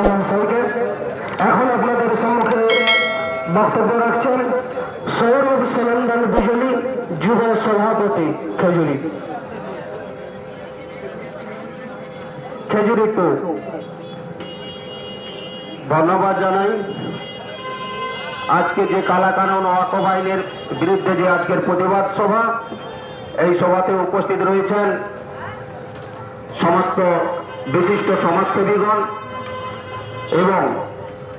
মিয়া মহাশয়কে এখন আপনাদের সম্মুখে বক্তব্য রাখছেন সৌরভ বিজলি যুব সভাপতি খেজুরি। খেজুরি টু। ধন্যবাদ জানাই। আজকে যে কালাকানুন ওয়াকফ আইনের বিরুদ্ধে যে আজকের প্রতিবাদ সভা, এই সভাতে উপস্থিত রয়েছেন সমস্ত বিশিষ্ট সমাজসেবীগণ এবং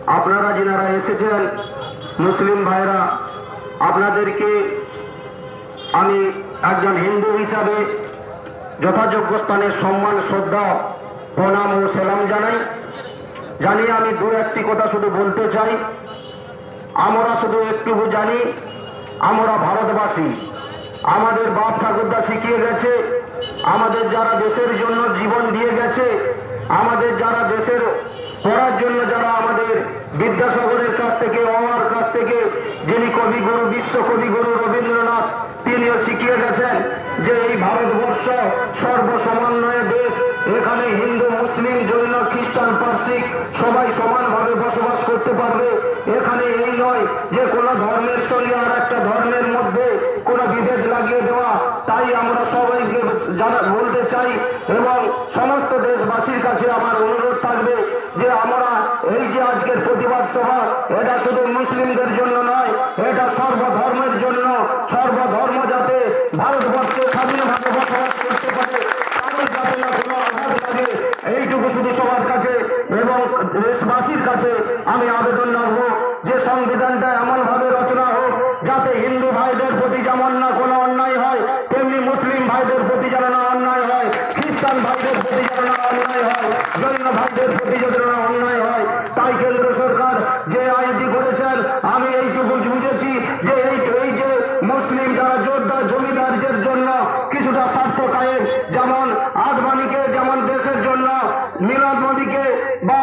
আপনারা যিনারা এসেছেন, মুসলিম ভাইরা আপনাদেরকে আমি একজন হিন্দু হিসাবে যথাযোগ্য স্থানে সম্মান, শ্রদ্ধা, প্রণাম ও সেলাম জানাই। জানি আমি দু একটি কথা শুধু বলতে চাই। আমরা শুধু একটু জানি, আমরা ভারতবাসী। আমাদের বাপ ঠাকুরদা শিখিয়ে গেছে, আমাদের যারা দেশের জন্য জীবন দিয়ে গেছে আমাদের যারা দেশের পড়ার জন্য যারা আমাদের বিদ্যাসাগরের কাছ থেকে অমার কাছ থেকে, যিনি কবিগুরু, বিশ্ব কবিগুরু রবীন্দ্রনাথ, তিনিও শিখিয়ে গেছেন যে এই ভারতবর্ষ সর্বসমন্বয় দেশ। এখানে হিন্দু, মুসলিম, জৈন, খ্রিস্টান পার্সিক সবাই সমানভাবে বসবাস করতে পারবে। এখানে এই নয় যে কোনো ধর্মের সঙ্গে আর একটা ধর্মের মধ্যে কোন বিভেদ লাগিয়ে দেওয়া। তাই আমরা সবাইকে জানা বলতে চাই এবং সমস্ত দেশবাসীর কাছে আমার অনুরোধ থাকবে যে আমরা এই যে আজকের প্রতিবাদ সভা, এটা শুধু মুসলিমদের জন্য নয়, এটা সর্বধর্মের জন্য। সর্বধর্ম যাতে ভারতবর্ষে স্বাধীনভাবে বসবাস করতে পারে কোনো এইটুকু শুধু সবার কাছে এবং দেশবাসীর কাছে আমি আবেদন রাখব যে সংবিধানটা এমনভাবে রচনা হোক, যাতে হিন্দু ভাইদের প্রতি যেমন না কোনো অন্যায় হয়, তেমনি মুসলিম ভাইদের প্রতি যেন না অন্যায় হয়, খ্রিস্টান ভাইদের প্রতি যেন না অন্যায় হয়, জৈন ভাইদের প্রতি যেন না অন্যায় হয় তাই কেন্দ্র সরকার যে আইনটি করেছেন আমি এইটুকু বুঝেছি যে এই এই যে মুসলিম যারা যোদ্ধা জমিদারদের জন্য কিছুটা স্বার্থ কায়েম যেমন আদবানিকে যেমন দেশের জন্য মিলাদ মোদীকে বা,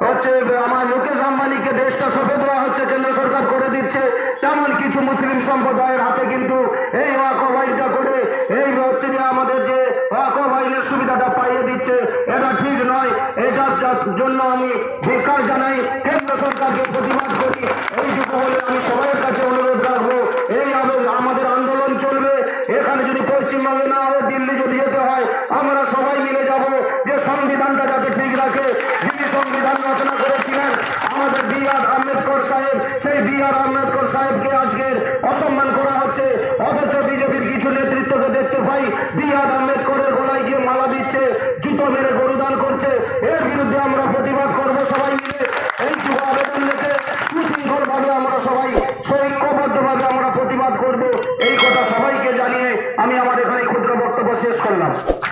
হচ্ছে আমার মুকেশ আম্বানিকে দেশটা সঁপে দেওয়া হচ্ছে, কেন্দ্র সরকার করে দিচ্ছে, তেমন কিছু মুসলিম সম্প্রদায়ের হাতে কিন্তু এই ওয়াকফ আইনটা করে এই হচ্ছে যে আমাদের যে ওয়াকফ আইনের সুবিধাটা পাইয়ে দিচ্ছে, এটা ঠিক নয়। এটার জন্য আমি ধিকার জানাই, কেন্দ্র সরকারকে প্রতিবাদ করি এইটুকু বলে আমি সবার কাছে অনুরোধ রাখব এই আবে- আমাদের আন্দোলন চলবে এখানে যদি পশ্চিমবঙ্গে না হয় দিল্লি যদি যেতে হয়, আমরা সবাই মিলে যাব যে সংবিধানটা যাতে ঠিক রাখে। যিনি সংবিধান রচনা করেছিলেন, আমাদের বি আর আম্বেদকর সাহেব, সেই বি আর আম্বেদকর সাহেবকে আজকের অসম্মান করা হচ্ছে। অথচ বিজেপির কিছু নেতৃত্বকে দেখতে পাই, বি আর আম্বেদকরের গলায় গিয়ে মালা দিচ্ছে, জুতো মেরে গরুদান করছে। এর বিরুদ্ধে আমরা প্রতিবাদ করব সবাই মিলে এইটুকু আবেদন রেখে সুশৃঙ্খল ভাবে আমরা সবাই সৈক্যবদ্ধ ভাবে আমরা প্রতিবাদ করব এই